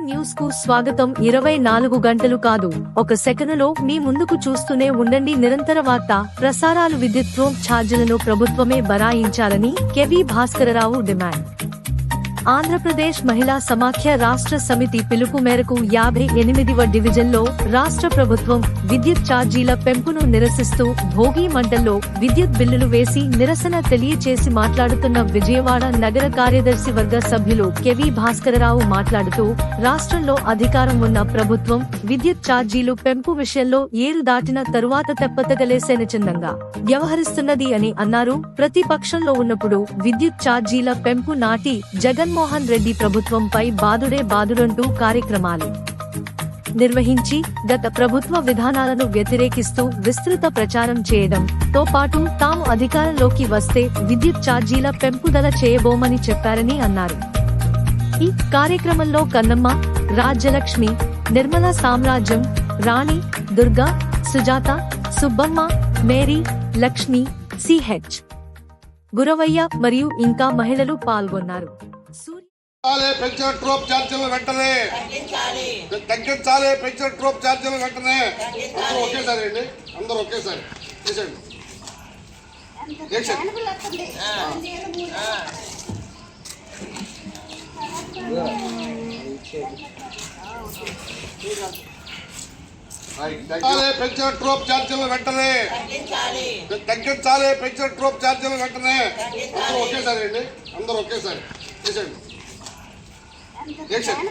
న్యూస్కు స్వాగతం. ఇరవై నాలుగు గంటలు కాదు. ఒక సెకనులో మీ ముందుకు చూస్తూనే ఉండండి. నిరంతర వార్త ప్రసారాలు విద్యుత్ ఛార్జీలను ప్రభుత్వమే బరాయించాలని కెవి భాస్కరరావు డిమాండ్. ఆంధ్రప్రదేశ్ మహిళా సమాఖ్య రాష్ట్ర సమితి పిలుపు మేరకు యాభై ఎనిమిదివ డివిజన్లో రాష్ట్ర ప్రభుత్వం విద్యుత్ ఛార్జీల పెంపును నిరసిస్తూ భోగి మంటల్లో విద్యుత్ బిల్లులు వేసి నిరసన తెలియచేసి మాట్లాడుతున్న విజయవాడ నగర కార్యదర్శి వర్గ సభ్యులు కెవి భాస్కరరావు మాట్లాడుతూ రాష్ట్రంలో అధికారం ఉన్న ప్రభుత్వం విద్యుత్ ఛార్జీలు పెంపు విషయంలో ఏరు దాటిన తరువాత తెప్పతగలేసేన చందంగా వ్యవహరిస్తున్నది అని అన్నారు. ప్రతిపక్షంలో ఉన్నప్పుడు విద్యుత్ ఛార్జీల పెంపు నాటి జగన్ జగన్మోహన్ రెడ్డి ప్రభుత్వంపై బాదుడే బాదుడంటూ కార్యక్రమాలు నిర్వహించి గత ప్రభుత్వ విధానాలను వ్యతిరేకిస్తూ విస్తృత ప్రచారం చేయడం తో పాటు తాము అధికారంలోకి వస్తే విద్యుత్ ఛార్జీల పెంపుదల చేయబోమని చెప్పారని అన్నారు. ఈ కార్యక్రమంలో కన్నమ్మ రాజ్యలక్ష్మి నిర్మల సామ్రాజ్యం రాణి దుర్గా సుజాత సుబ్బమ్మ మేరీ లక్ష్మి సిహెచ్ గురవయ్య మరియు ఇంకా మహిళలు పాల్గొన్నారు. పెంచిన ట్రోప్ ఛార్జీలు వెంటనే. తగ్గించాలి. పెంచిన ట్రోప్ ఛార్జీలు వెంటనే. అందరూ ఒకేసారి అండి. అందరూ ఒకేసారి. చేసేయండి పెంచిన ట్రోప్ ఛార్జీలు వెంటనే. తగ్గించాలి. పెంచిన ట్రోప్ ఛార్జీలు వెంటనే. అందరూ ఒకేసారి అండి. అందరూ ఒకేసారి. చేసేయండి చేసేయండి